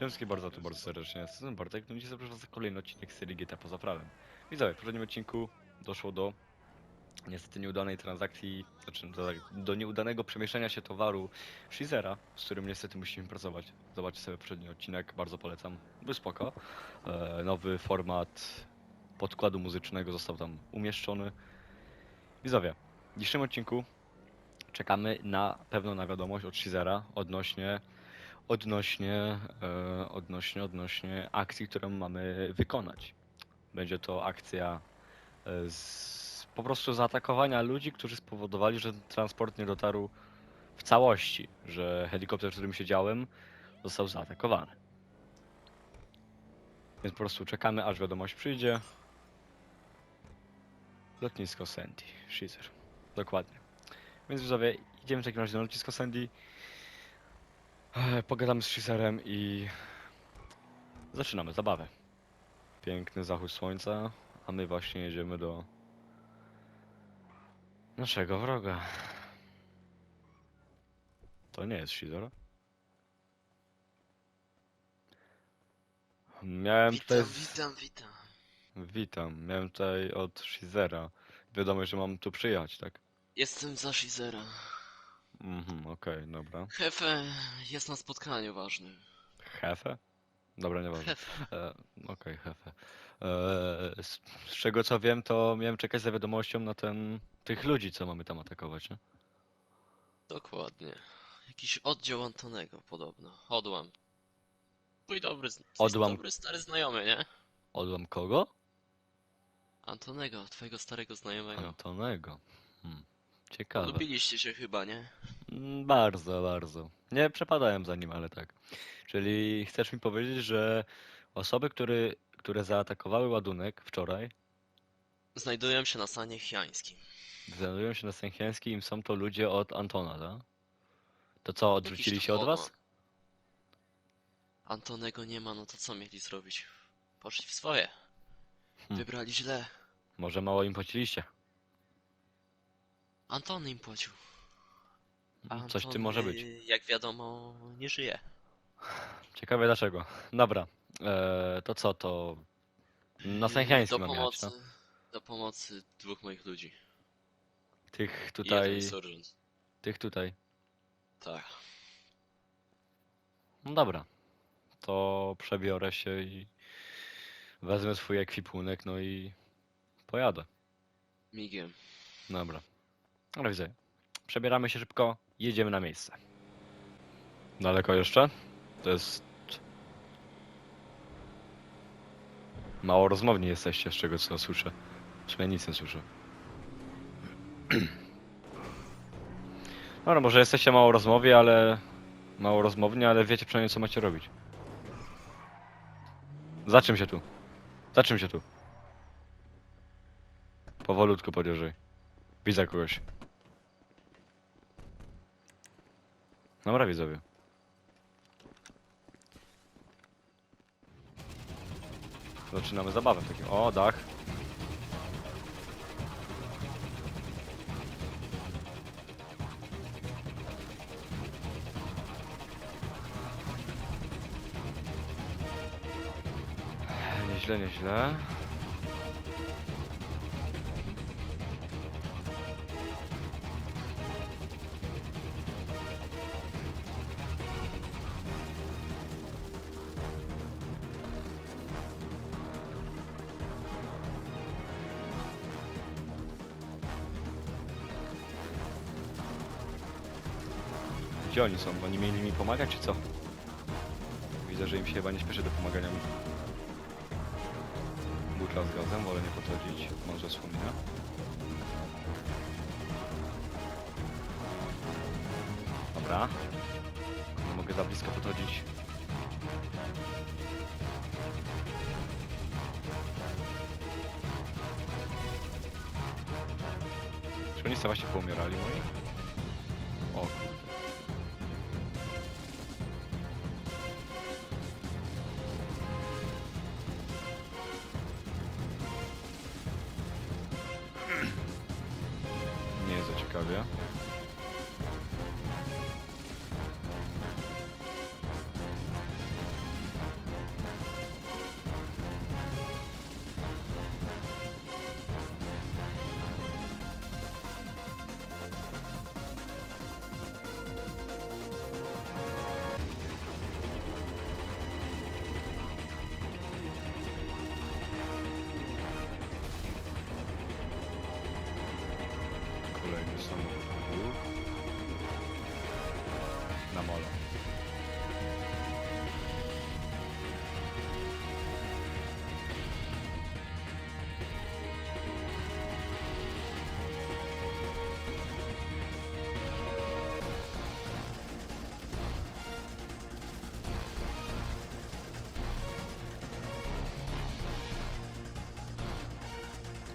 Dzień dobry bardzo, tu bardzo serdecznie. Jestem Bartek, no dzisiaj zapraszam na kolejny odcinek serii GTA poza prawem. Widzowie, w poprzednim odcinku doszło do niestety nieudanej transakcji, znaczy do, do nieudanego przemieszczania się towaru Shizera, z którym niestety musimy pracować. Zobaczcie sobie poprzedni odcinek, bardzo polecam. Był spoko. E, nowy format podkładu muzycznego został tam umieszczony. Widzowie, w dzisiejszym odcinku czekamy na pewną na wiadomość od Shizera odnośnie odnośnie, e, odnośnie, odnośnie akcji, którą mamy wykonać. Będzie to akcja e, z, po prostu zaatakowania ludzi, którzy spowodowali, że transport nie dotarł w całości, że helikopter, w którym siedziałem, został zaatakowany. Więc po prostu czekamy, aż wiadomość przyjdzie. Lotnisko Sandy, Shizer. Dokładnie. Więc widzowie, idziemy w takim razie na lotnisko Sandy. E, Pogadamy z Shizerem i zaczynamy zabawę. Piękny zachód słońca, a my właśnie jedziemy do naszego wroga. To nie jest Shizer. Miałem tutaj... Witam, witam, witam. Witam. Miałem tutaj od Shizera. Wiadomo, że mam tu przyjechać, tak? Jestem za Shizera. Mhm, okej, dobra. Hefe jest na spotkaniu ważnym. Hefe? Dobra, nieważne. Hefe. E, Okej, hefe. E, z, z czego co wiem, to miałem czekać za wiadomością na ten, tych ludzi, co mamy tam atakować, nie? Dokładnie. Jakiś oddział Antonego podobno. Odłam. Twój dobry, Odłam. dobry stary znajomy, nie? Odłam kogo? Antonego, twojego starego znajomego. Antonego. Hmm. Ciekawe. Lubiliście się chyba, nie? Mm, Bardzo, bardzo. Nie przepadałem za nim, ale tak. Czyli chcesz mi powiedzieć, że osoby, które, które zaatakowały ładunek wczoraj, Znajdują się na sanie chiańskim. znajdują się na Sęchiańskim i są to ludzie od Antona, tak? To co, odrzucili Jakiś się od was? Antonego nie ma, no to co mieli zrobić? Poszli w swoje. Hmm. Wybrali źle. Może mało im płaciliście? Antony im płacił. A Coś w tym Anton, może być. Jak wiadomo, nie żyje. Ciekawe dlaczego. Dobra, eee, to co, to na Sęchiańskim do mam jechać, pomocy, no? do pomocy dwóch moich ludzi. Tych I jeden tutaj, tych tutaj. Tak. No dobra, to przebiorę się i wezmę swój ekwipunek, no i pojadę. Migiem. Dobra. Ale widzę. Przebieramy się szybko, jedziemy na miejsce. Daleko jeszcze? To jest... Mało rozmowni jesteście, z czego co słyszę. Przynajmniej nic nie słyszę. Dobra, może jesteście mało rozmowi, ale... Mało rozmowni, ale wiecie przynajmniej co macie robić. Za czym się tu? Za czym się tu? Powolutku podjeżdżaj. Widzę kogoś. Dobra, widzowie. Zaczynamy zabawę takim. O, dach. Nieźle, nieźle. Gdzie oni są? Oni mieli mi pomagać, czy co? Widzę, że im się chyba nie śpieszy do pomagania mi. Butla z gazem, wolę nie podchodzić. Może wspomina. Dobra. Nie mogę za blisko podchodzić. Czy oni sobie właśnie poumierali moi? O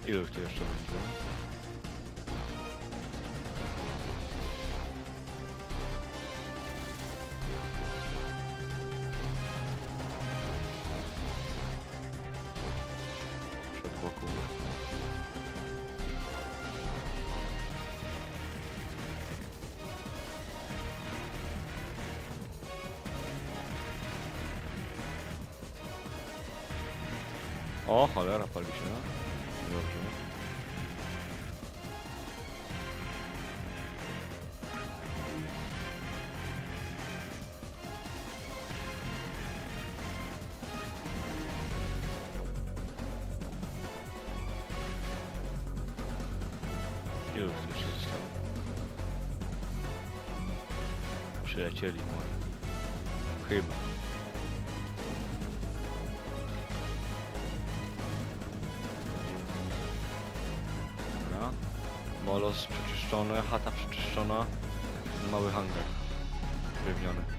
Ilu tu jeszcze będzie? Przed wokół. O, cholera, pali się. Tu jeszcze zostało? Przylecieli. Chyba. Dobra. Molos przeczyszczony, chata przeczyszczona. Mały hangar. Drewniany.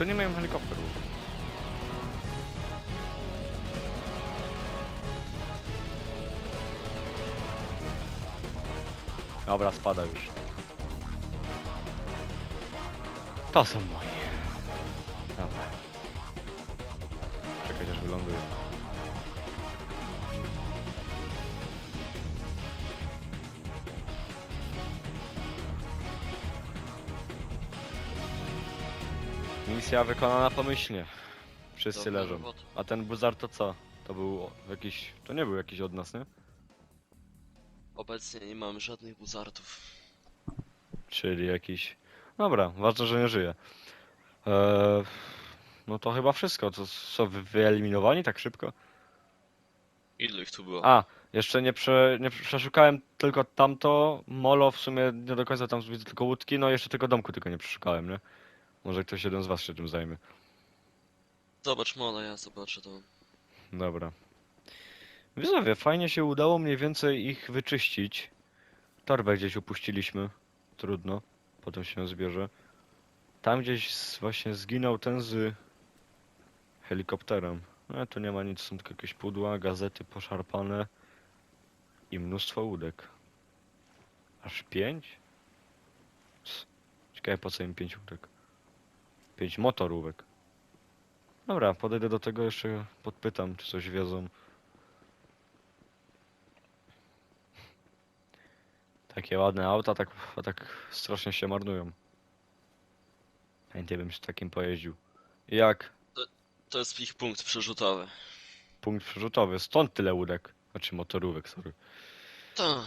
Skąd nie mają helikopterów? Dobra, spada już. To są moje. Misja wykonana pomyślnie. Wszyscy Dobra leżą. robota. A ten buzar to co? To był jakiś... To nie był jakiś od nas, nie? Obecnie nie mamy żadnych buzartów. Czyli jakiś... Dobra, ważne, że nie żyje. Eee, no to chyba wszystko. To co, wy- wyeliminowani tak szybko? Ilu ich tu było? A, jeszcze nie, prze, nie przeszukałem tylko tamto. Molo w sumie nie do końca tam widzę tylko łódki, no jeszcze tylko domku tylko nie przeszukałem, nie? Może ktoś jeden z was się tym zajmie. Zobacz Mola, ja zobaczę to. Dobra. Widzowie, fajnie się udało mniej więcej ich wyczyścić. Torbę gdzieś upuściliśmy. Trudno. Potem się ją zbierze. Tam gdzieś z, właśnie zginął ten z helikopterem. No tu nie ma nic, są tylko jakieś pudła, gazety poszarpane i mnóstwo łódek. Aż pięć? Cs. Ciekawe po co im pięć łódek. Pięć motorówek. Dobra, podejdę do tego jeszcze podpytam, czy coś wiedzą. Takie ładne auta, tak, a tak strasznie się marnują. Chętnie bym się takim pojeździł. Jak? To jest ich punkt przerzutowy. Punkt przerzutowy, stąd tyle łódek. Znaczy motorówek, sorry. To.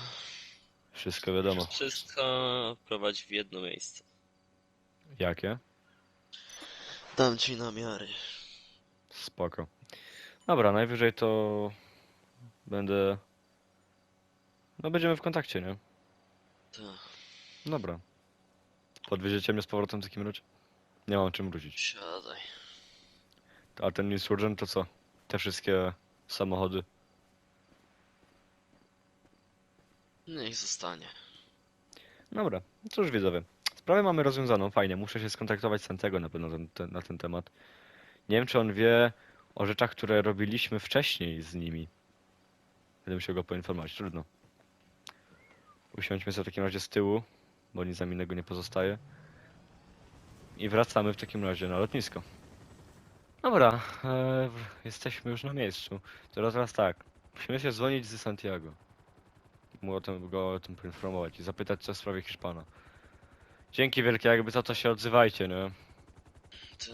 Wszystko wiadomo. Wszystko prowadzi w jedno miejsce. Jakie? Dam ci namiary. Spoko. Dobra, najwyżej to będę... No będziemy w kontakcie, nie? To. Dobra. Podwieziecie mnie z powrotem w takim razie? Nie mam czym wrócić. Siadaj. A ten Insurgent to co? Te wszystkie samochody? Niech zostanie. Dobra, cóż widzowie. Sprawę mamy rozwiązaną, fajnie. Muszę się skontaktować z Santego na pewno ten, ten, na ten temat. Nie wiem, czy on wie o rzeczach, które robiliśmy wcześniej z nimi. Będę musiał go poinformować, trudno. Usiądźmy sobie w takim razie z tyłu, bo nic nam innego nie pozostaje. I wracamy w takim razie na lotnisko. Dobra, e, jesteśmy już na miejscu. Teraz raz tak. Musimy się dzwonić z Santiago. Mu o tym, go o tym poinformować i zapytać co w sprawie Hiszpana. Dzięki wielkie, jakby za to się odzywajcie, nie? To.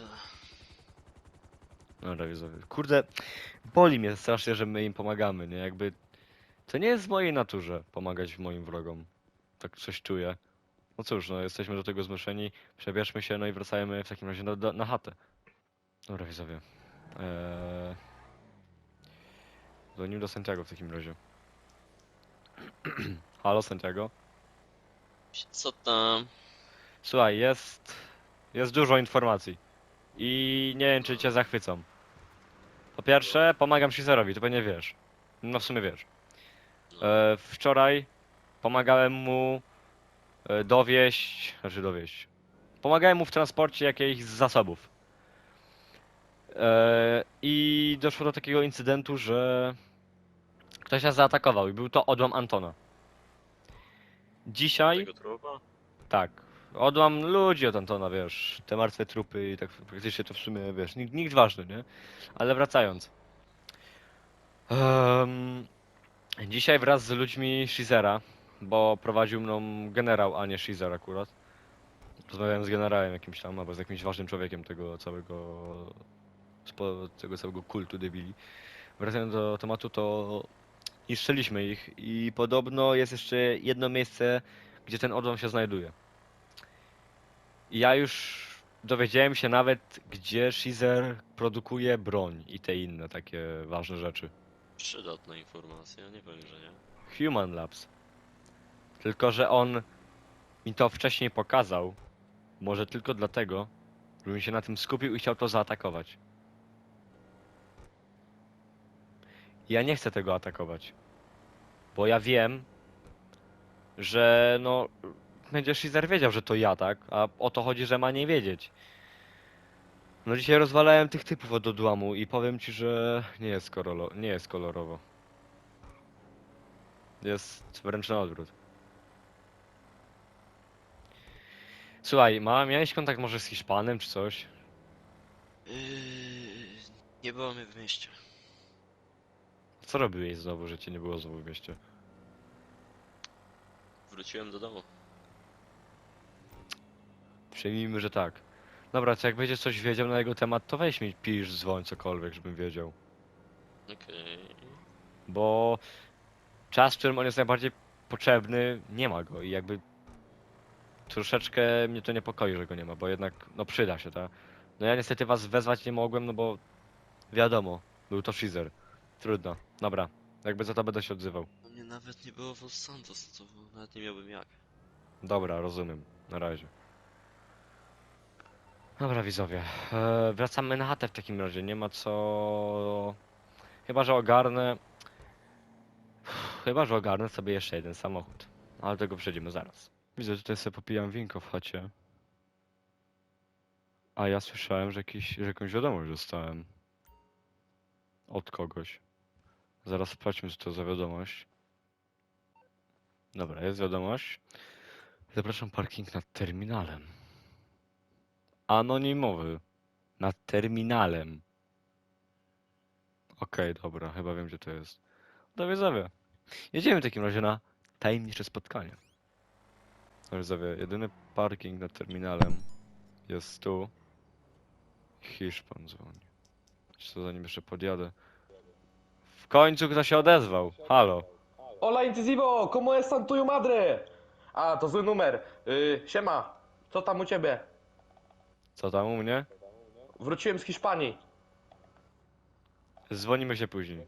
Dobra, widzowie. Kurde, boli mnie strasznie, że my im pomagamy, nie? Jakby to nie jest w mojej naturze pomagać moim wrogom. Tak coś czuję. No cóż, no jesteśmy do tego zmuszeni, przebierzmy się, no i wracajmy w takim razie na, na, na chatę. Dobra, widzowie. Eee... Dzwonił do Santiago w takim razie. Halo Santiago? Co tam? Słuchaj, jest... Jest dużo informacji. I nie wiem, czy cię zachwycą. Po pierwsze, pomagam Shizerowi, to pewnie wiesz. No w sumie wiesz. E, wczoraj pomagałem mu e, dowieść, znaczy dowieść. Pomagałem mu w transporcie jakichś zasobów. E, I doszło do takiego incydentu, że ktoś nas zaatakował i był to odłam Antona. Dzisiaj, Tego trupa? tak, odłam ludzi od Antona, wiesz, te martwe trupy i tak praktycznie to w sumie, wiesz, nikt, nikt ważny, nie? Ale wracając. Em, dzisiaj wraz z ludźmi Shizera, bo prowadził mną generał, a nie Shizer akurat. Rozmawiałem z generałem jakimś tam, albo z jakimś ważnym człowiekiem tego całego, tego całego kultu debili. Wracając do tematu, to niszczyliśmy ich i podobno jest jeszcze jedno miejsce, gdzie ten odłam się znajduje. Ja już dowiedziałem się nawet, gdzie Shizer produkuje broń i te inne takie ważne rzeczy. Przydatna informacja, nie powiem, że nie. Human Labs. Tylko, że on mi to wcześniej pokazał. Może tylko dlatego, żebym się na tym skupił i chciał to zaatakować. Ja nie chcę tego atakować. Bo ja wiem, że no będzie Shizer wiedział, że to ja, tak? A o to chodzi, że ma nie wiedzieć. No dzisiaj rozwalałem tych typów od odłamu i powiem ci, że nie jest, korolo, nie jest kolorowo. Jest wręcz na odwrót. Słuchaj, ma, miałeś kontakt może z Hiszpanem czy coś? Yy, nie było mnie w mieście. Co robiłeś znowu, że cię nie było znowu w mieście? Wróciłem do domu. Przyjmijmy, że tak. Dobra, to jak będziesz coś wiedział na jego temat, to weź mi pisz, dzwoń, cokolwiek, żebym wiedział. Okej. Bo czas, w którym on jest najbardziej potrzebny, nie ma go i jakby troszeczkę mnie to niepokoi, że go nie ma, bo jednak, no przyda się, tak? No ja niestety was wezwać nie mogłem, no bo wiadomo, był to Shizer. Trudno. Dobra, jakby za to będę się odzywał. No mnie nawet nie było w Los Santos, to nawet nie miałbym jak. Dobra, rozumiem. Na razie. Dobra, widzowie. E, wracamy na chatę w takim razie. Nie ma co. Chyba, że ogarnę. Chyba, że ogarnę sobie jeszcze jeden samochód. Ale tego przejdziemy zaraz. Widzę, tutaj sobie popijam winko w chacie. A ja słyszałem, że, jakiś, że jakąś wiadomość dostałem. Od kogoś. Zaraz sprawdźmy, co to za wiadomość. Dobra, jest wiadomość. Zapraszam parking nad terminalem. Anonimowy. Nad terminalem. Okej, dobra, chyba wiem gdzie to jest. Do widzowie. Jedziemy w takim razie na tajemnicze spotkanie. Do widzowie, jedyny parking nad terminalem jest tu. Hiszpan dzwoni. Co zanim jeszcze podjadę. W końcu kto się odezwał. Halo. Hola incisivo, ¿cómo están tu madre? A, to zły numer. Y, siema, co tam u ciebie? Co tam u mnie? Wróciłem z Hiszpanii. Dzwonimy się później.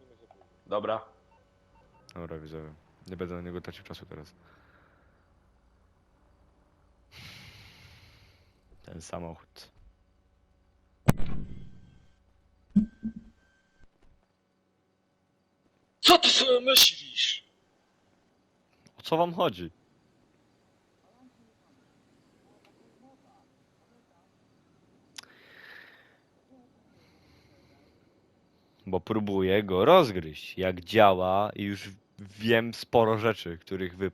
Dobra. Dobra, widzowie. Nie będę na niego tracił czasu teraz. Ten samochód. Co ty sobie myślisz? O co wam chodzi? Bo próbuję go rozgryźć, jak działa i już wiem sporo rzeczy, których wy...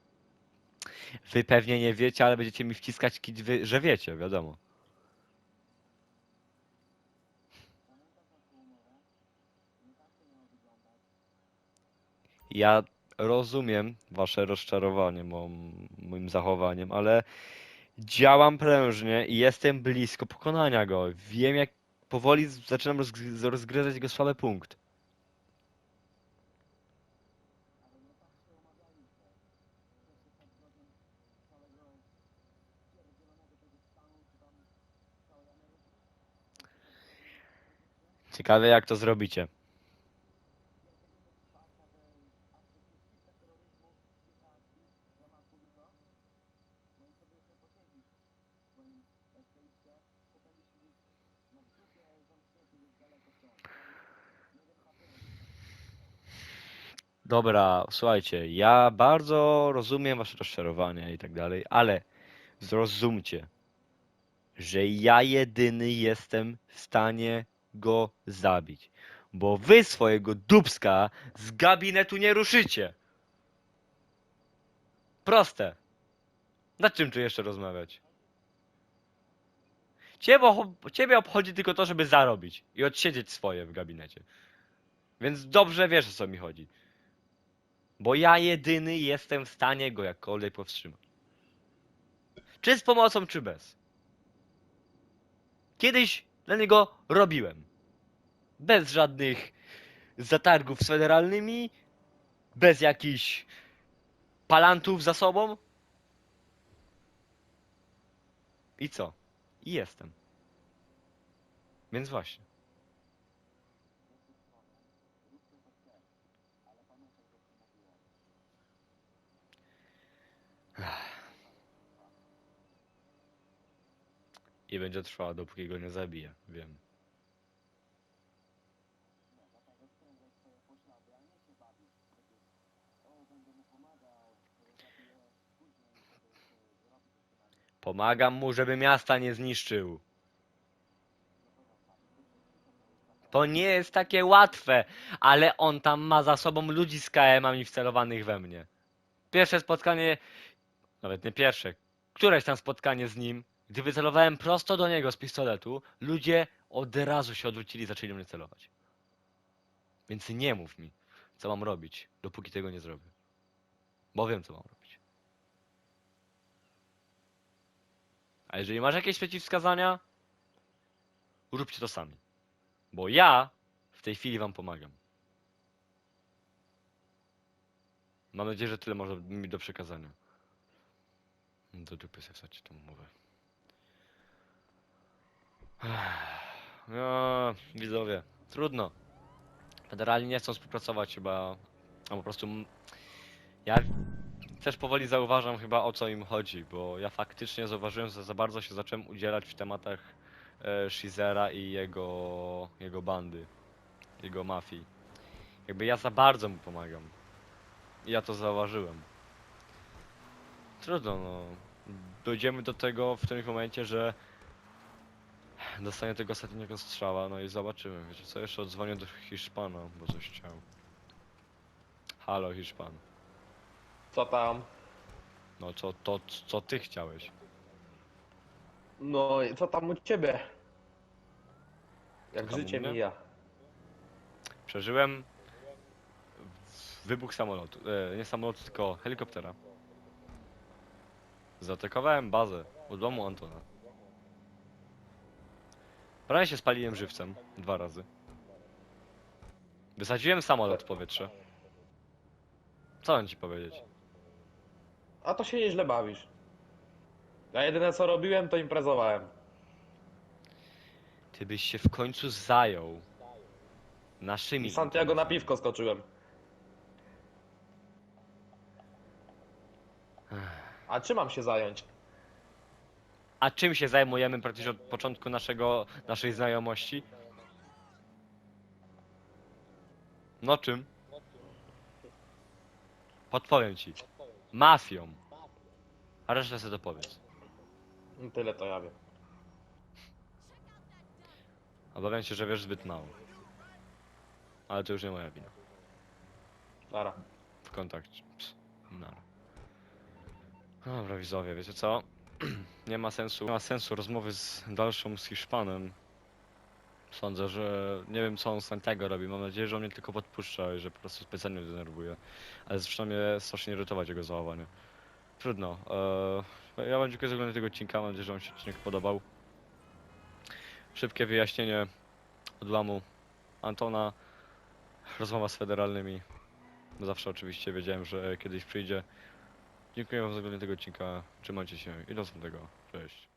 Wy pewnie nie wiecie, ale będziecie mi wciskać że wiecie, wiadomo. Ja rozumiem wasze rozczarowanie mo, moim zachowaniem, ale działam prężnie i jestem blisko pokonania go. Wiem jak powoli zaczynam rozgry- rozgryzać jego słaby punkt. Ciekawe jak to zrobicie. Dobra, słuchajcie, ja bardzo rozumiem wasze rozczarowanie i tak dalej, ale zrozumcie, że ja jedyny jestem w stanie go zabić. Bo wy swojego dubska z gabinetu nie ruszycie. Proste. Nad czym tu jeszcze rozmawiać? Ciebie, ciebie obchodzi tylko to, żeby zarobić i odsiedzieć swoje w gabinecie. Więc dobrze wiesz o co mi chodzi. Bo ja jedyny jestem w stanie go jakkolwiek powstrzymać. Czy z pomocą, czy bez. Kiedyś dla niego robiłem. Bez żadnych zatargów z federalnymi, bez jakichś palantów za sobą. I co? I jestem. Więc właśnie. I będzie trwała, dopóki go nie zabije. Wiem. Pomagam mu, żeby miasta nie zniszczył. To nie jest takie łatwe, ale on tam ma za sobą ludzi z KM-ami wcelowanych we mnie. Pierwsze spotkanie, nawet nie pierwsze, któreś tam spotkanie z nim, gdy wycelowałem prosto do niego z pistoletu, ludzie od razu się odwrócili i zaczęli mnie celować. Więc nie mów mi, co mam robić, dopóki tego nie zrobię. Bo wiem, co mam robić. A jeżeli masz jakieś przeciwwskazania, róbcie to sami. Bo ja w tej chwili wam pomagam. Mam nadzieję, że tyle może mi do przekazania. Do dupy sobie wsadźcie tą umowę. No, widzowie, trudno. Federalni nie chcą współpracować chyba, a po prostu ja też powoli zauważam chyba o co im chodzi, bo ja faktycznie zauważyłem, że za bardzo się zacząłem udzielać w tematach e, Shizera i jego, jego bandy, jego mafii. Jakby ja za bardzo mu pomagam. I ja to zauważyłem. Trudno, no. Dojdziemy do tego w tym momencie, że dostanie tego ostatniego strzała, no i zobaczymy. Wiecie co, jeszcze odzwonię do Hiszpana, bo coś chciał. Halo Hiszpan. Co tam? No co, to, co ty chciałeś? No i co tam u ciebie? Jak Tam u życie mnie? mija? Przeżyłem wybuch samolotu, e, nie samolotu, tylko helikoptera. Zaatakowałem bazę u domu Antona. Prawie się spaliłem żywcem dwa razy. Wysadziłem samolot w powietrze. Co mam ci powiedzieć? A to się nieźle bawisz. Ja jedyne co robiłem to imprezowałem. Ty byś się w końcu zajął naszymi. I Santiago na piwko skoczyłem. A czym mam się zająć? A czym się zajmujemy praktycznie od początku naszego, naszej znajomości? No czym? Podpowiem ci. Mafią. A resztę sobie dopowiedz. No Tyle to ja wiem. Obawiam się, że wiesz zbyt mało. Ale to już nie moja wina. Dobra. W kontakcie. Ps, nara. Dobra, widzowie, wiecie co? nie ma sensu, nie ma sensu rozmowy z dalszą z Hiszpanem. Sądzę, że nie wiem co on Santiago robi. Mam nadzieję, że on mnie tylko podpuszcza i że po prostu specjalnie denerwuje. Ale zaczyna mnie strasznie irytować jego zachowanie. Trudno. Eee, ja wam dziękuję za oglądanie tego odcinka. Mam nadzieję, że wam się odcinek podobał. Szybkie wyjaśnienie odłamu Antona. Rozmowa z federalnymi. Zawsze oczywiście wiedziałem, że kiedyś przyjdzie. Dziękuję wam za oglądanie tego odcinka. Trzymajcie się i do następnego. Cześć.